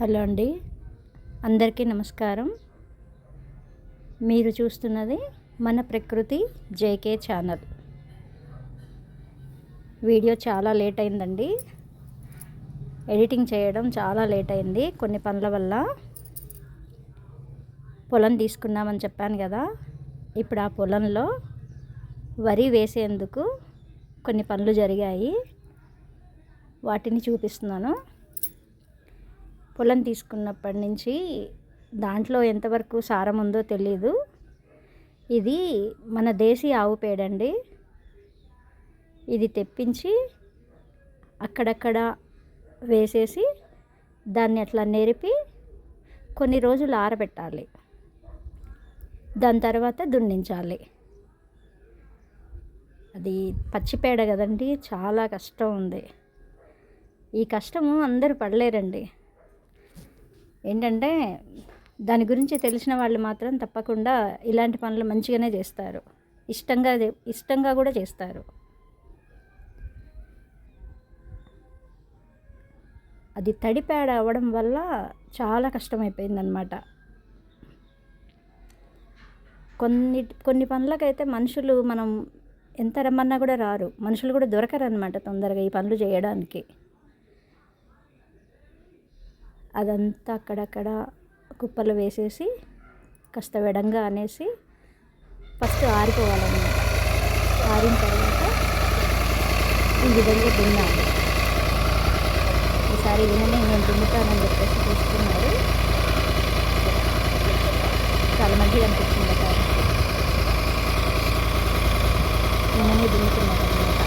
Hello అండి. అందరికీ నమస్కారం. మీరు చూస్తున్నది మన ప్రకృతి జేకే ఛానల్. వీడియో చాలా లేట్ అయిందండి. ఎడిటింగ్ చేయడం చాలా లేట్ అయింది. కొన్ని పనుల వల్ల పొలం తీసుకున్నామని చెప్పాను కదా. ఇప్పుడు ఆ పొలంలో వరి వేసేందుకు కొన్ని పనులు జరిగాయి. వాటిని చూపిస్తున్నాను. పొలం తీసుకున్నప్పటి నుంచి దాంట్లో ఎంతవరకు సారం ఉందో తెలీదు. ఇది మన దేశీ ఆవు పేడండి. ఇది తెప్పించి అక్కడక్కడ వేసేసి దాన్ని అట్లా నెరిపి కొన్ని రోజులు ఆరబెట్టాలి. దాని తర్వాత దున్నించాలి. అది పచ్చిపేడ కదండి చాలా కష్టం ఉంది. ఈ కష్టము అందరూ పడలేరండి. ఏంటంటే దాని గురించి తెలిసిన వాళ్ళు మాత్రం తప్పకుండా ఇలాంటి పనులు మంచిగానే చేస్తారు. ఇష్టంగా ఇష్టంగా కూడా చేస్తారు. అది తడిపేడ అవ్వడం వల్ల చాలా కష్టమైపోయిందనమాట కొన్ని కొన్ని పనులకైతే మనుషులు మనం ఎంత రమ్మన్నా కూడా రారు. మనుషులు కూడా దొరకరు అనమాట తొందరగా ఈ పనులు చేయడానికి. అదంతా అక్కడక్కడ కుప్పలు వేసేసి కాస్త వెడంగా అనేసి ఫస్ట్ ఆరిపోవాలన్నమాట. ఆరిన తర్వాత ఈ విధంగా దున్నాలి. ఈసారి విననే నేను దున్నుతానని చెప్పేసి చూస్తున్నారు. చాలా మంచిగా అనిపించింది అక్కడ నిన్ననే దున్నుతున్నారు అనమాట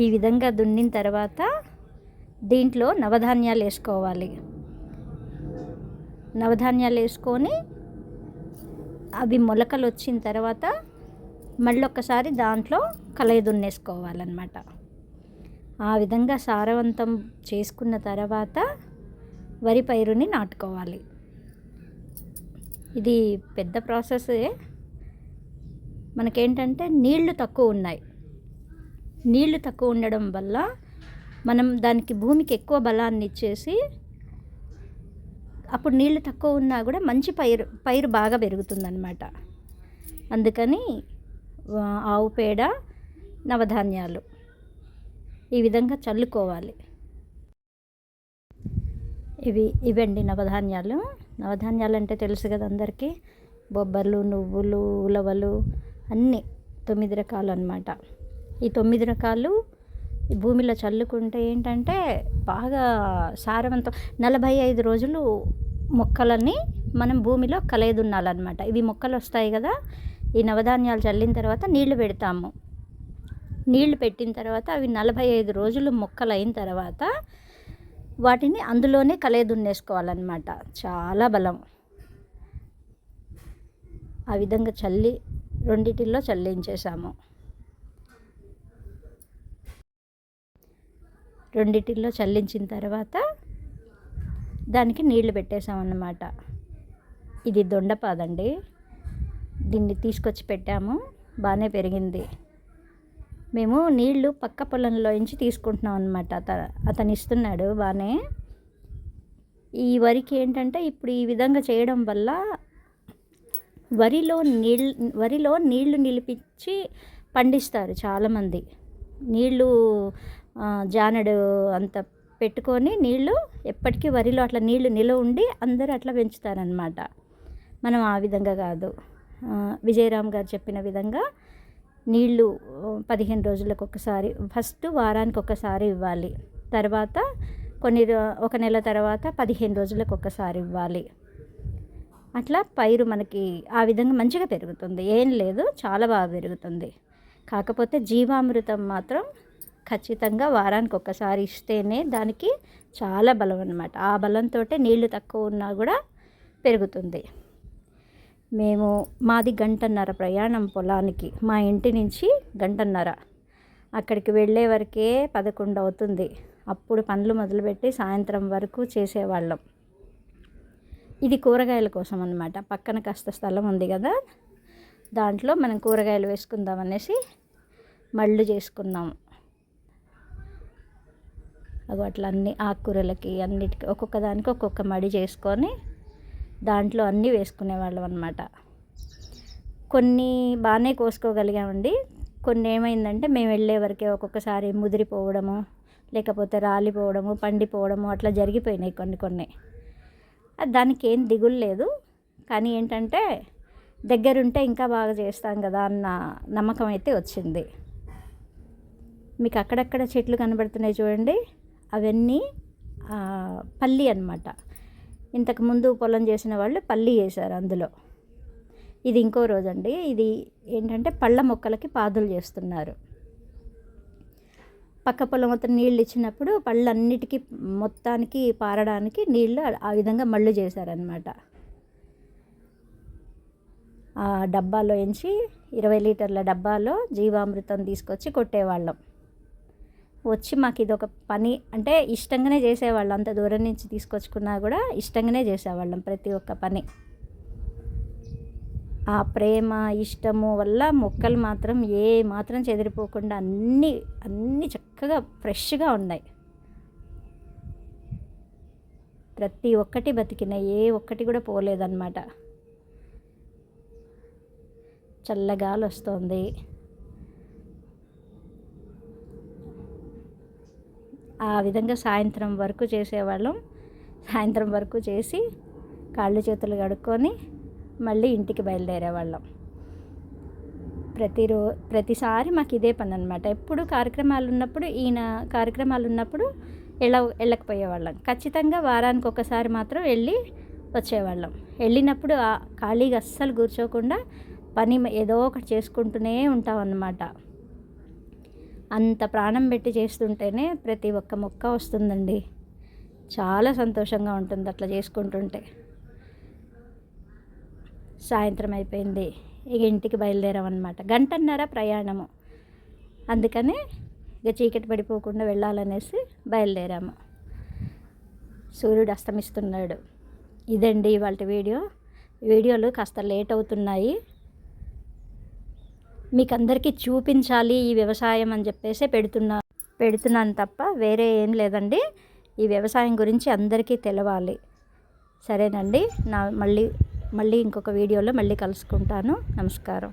ఈ విధంగా దున్నిన తర్వాత దీంట్లో నవధాన్యాలు వేసుకోవాలి. నవధాన్యాలు వేసుకొని అవి మొలకలు వచ్చిన తర్వాత మళ్ళీ ఒక్కసారి దాంట్లో కలయి దున్నేసుకోవాలన్నమాట. ఆ విధంగా సారవంతం చేసుకున్న తర్వాత వరి పైరుని నాటుకోవాలి. ఇది పెద్ద ప్రాసెసే మనకేంటంటే నీళ్ళు తక్కువ ఉన్నాయి. నీళ్ళు తక్కువ ఉండడం వల్ల మనం దానికి భూమికి ఎక్కువ బలాన్ని ఇచ్చేసి అప్పుడు నీళ్ళు తక్కువ ఉన్నా కూడా మంచి పైరు పైరు బాగా పెరుగుతుందన్నమాట. అందుకని ఆవు పేడ నవధాన్యాలు ఈ విధంగా చల్లుకోవాలి. ఇవి ఇవండి నవధాన్యాలు. నవధాన్యాలు అంటే తెలుసు కదా అందరికీ? బొబ్బర్లు నువ్వులు ఉలవలు అన్నీ తొమ్మిది రకాలు అన్నమాట ఈ తొమ్మిది రకాలు భూమిలో చల్లుకుంటే ఏంటంటే బాగా సారవంతం. నలభై ఐదు రోజులు మొక్కలని మనం భూమిలో కలయదున్నాలన్నమాట. ఇవి మొక్కలు వస్తాయి కదా ఈ నవధాన్యాలు చల్లిన తర్వాత నీళ్ళు పెడతాము. నీళ్ళు పెట్టిన తర్వాత అవి నలభై ఐదు రోజులు మొక్కలు అయిన తర్వాత వాటిని అందులోనే కలయదున్నేసుకోవాలన్నమాట. చాలా బలం. ఆ విధంగా చల్లి రెండిటిల్లో చల్లించేసాము రెండిటిల్లో చల్లించిన తర్వాత దానికి నీళ్ళు పెట్టేసామన్నమాట ఇది దొండపాదండి. దీన్ని తీసుకొచ్చి పెట్టాము. బాగానే పెరిగింది. మేము నీళ్ళు పక్క పొలంలో నుంచి తీసుకుంటున్నాం అనమాట అతను ఇస్తున్నాడు బాగానే ఈ వరికి ఏంటంటే ఇప్పుడు ఈ విధంగా చేయడం వల్ల వరిలో నీళ్ళు వరిలో నీళ్ళు నిలిపించి పండిస్తారు చాలామంది. నీళ్ళు జానడు అంత పెట్టుకొని నీళ్ళు ఎప్పటికీ వరిలో అట్లా నీళ్ళు నిలవ ఉండి అందరూ అట్లా పెంచుతారనమాట మనం ఆ విధంగా కాదు. విజయరామ్ గారు చెప్పిన విధంగా నీళ్ళు పదిహేను రోజులకు ఒకసారి ఫస్ట్ వారానికి ఒకసారి ఇవ్వాలి. తర్వాత కొన్ని ఒక నెల తర్వాత పదిహేను రోజులకు ఒకసారి ఇవ్వాలి. అట్లా పైరు మనకి ఆ విధంగా మంచిగా పెరుగుతుంది. ఏం లేదు చాలా బాగా పెరుగుతుంది. కాకపోతే జీవామృతం మాత్రం ఖచ్చితంగా వారానికి ఒక్కసారి ఇస్తేనే దానికి చాలా బలం అనమాట ఆ బలంతో నీళ్ళు తక్కువ ఉన్నా కూడా పెరుగుతుంది. మేము మాది గంటన్నర ప్రయాణం పొలానికి మా ఇంటి నుంచి గంటన్నర. అక్కడికి వెళ్ళే వరకే పదకొండు అవుతుంది. అప్పుడు పనులు మొదలుపెట్టి సాయంత్రం వరకు చేసేవాళ్ళం. ఇది కూరగాయల కోసం అనమాట పక్కన కాస్త స్థలం ఉంది కదా దాంట్లో మనం కూరగాయలు వేసుకుందాం అనేసి మళ్ళు చేసుకున్నాము అవి అట్లా అన్ని ఆకుకూరలకి అన్నిటికీ ఒక్కొక్క దానికి ఒక్కొక్క మడి చేసుకొని దాంట్లో అన్నీ వేసుకునేవాళ్ళం అనమాట కొన్ని బాగానే కోసుకోగలిగామండి. కొన్ని ఏమైందంటే మేము వెళ్ళే వరకే ఒక్కొక్కసారి ముదిరిపోవడము లేకపోతే రాలిపోవడము పండిపోవడము అట్లా జరిగిపోయినాయి కొన్ని కొన్ని. దానికి ఏం దిగులు లేదు. కానీ ఏంటంటే దగ్గరుంటే ఇంకా బాగా చేస్తాం కదా అన్న నమ్మకం అయితే వచ్చింది. మీకు అక్కడక్కడ చెట్లు కనబడుతున్నాయి చూడండి. అవన్నీ పల్లి అనమాట ఇంతకుముందు పొలం చేసిన వాళ్ళు పల్లి వేశారు అందులో. ఇది ఇంకో రోజు అండి ఇది ఏంటంటే పళ్ళ మొక్కలకి పాదులు చేస్తున్నారు. పక్క పొలం మొత్తం నీళ్ళు ఇచ్చినప్పుడు పళ్ళన్నిటికీ మొత్తానికి పారడానికి నీళ్ళు ఆ విధంగా మళ్ళు చేశారనమాట ఆ డబ్బాలో ఎంచి ఇరవై లీటర్ల డబ్బాలో జీవామృతం తీసుకొచ్చి కొట్టేవాళ్ళం. వచ్చి మాకు ఇది ఒక పని అంటే ఇష్టంగానే చేసేవాళ్ళం. అంత దూరం నుంచి తీసుకొచ్చుకున్నా కూడా ఇష్టంగానే చేసేవాళ్ళం ప్రతి ఒక్క పని. ఆ ప్రేమ ఇష్టము వల్ల మొక్కలు మాత్రం ఏ మాత్రం చెదిరిపోకుండా అన్నీ అన్నీ చక్కగా ఫ్రెష్గా ఉన్నాయి. ప్రతి ఒక్కటి బతికిన ఏ ఒక్కటి కూడా పోలేదన్నమాట. చల్లగాలి వస్తుంది. ఆ విధంగా సాయంత్రం వరకు చేసేవాళ్ళం. సాయంత్రం వరకు చేసి కాళ్ళు చేతులు కడుక్కొని మళ్ళీ ఇంటికి బయలుదేరేవాళ్ళం. ప్రతిరో ప్రతిసారి మాకు ఇదే పని అనమాట ఎప్పుడు కార్యక్రమాలు ఉన్నప్పుడు ఈయన కార్యక్రమాలు ఉన్నప్పుడు వెళ్ళ వెళ్ళకపోయేవాళ్ళం ఖచ్చితంగా వారానికి ఒకసారి మాత్రం వెళ్ళి వచ్చేవాళ్ళం. వెళ్ళినప్పుడు ఖాళీగా అస్సలు కూర్చోకుండా పని ఏదో ఒకటి చేసుకుంటూనే ఉంటాం అన్నమాట అంత ప్రాణం పెట్టి చేస్తుంటేనే ప్రతి ఒక్క మొక్క వస్తుందండి. చాలా సంతోషంగా ఉంటుంది అట్లా చేసుకుంటుంటే. సాయంత్రం అయిపోయింది. ఇక ఇంటికి బయలుదేరామన్నమాట. గంటన్నర ప్రయాణము. అందుకని ఇక చీకటి పడిపోకుండా వెళ్ళాలనేసి బయలుదేరాము. సూర్యుడు అస్తమిస్తున్నాడు. ఇదండి ఇవాళ వీడియో. వీడియోలు కాస్త లేట్ అవుతున్నాయి. మీకు అందరికీ చూపించాలి ఈ వ్యవసాయం అని చెప్పేసి పెడుతున్నా పెడుతున్నాను తప్ప వేరే ఏం లేదండి. ఈ వ్యవసాయం గురించి అందరికీ తెలవాలి. సరేనండి నా మళ్ళీ మళ్ళీ ఇంకొక వీడియోలో మళ్ళీ కలుసుకుంటాను. నమస్కారం.